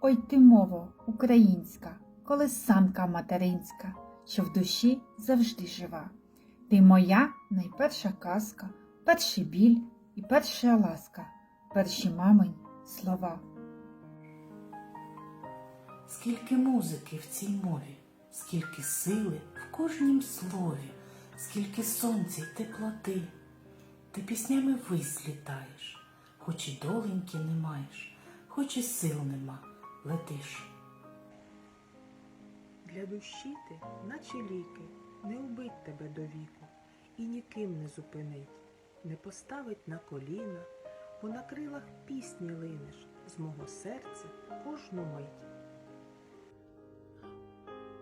Ой ти мово, українська, колесанка материнська, що в душі завжди жива. Ти моя найперша казка, перший біль і перша ласка, перші мамині слова. Скільки музики в цій мові, скільки сили в кожнім слові, скільки сонця й теплоти. Ти піснями вись літаєш, хоч і доленьки не маєш, хоч і сил нема, летиш. Для душі ти, наче ліки, не убить тебе до віку, і ніким не зупинить, не поставить на коліна, бо на крилах пісні линеш з мого серця кожну мить.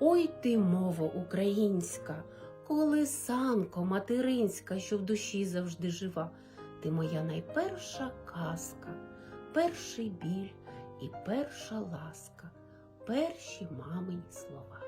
Ой ти, мова українська, колисанко материнська, що в душі завжди жива. Ти моя найперша казка, перший біль і перша ласка, перші мамині слова.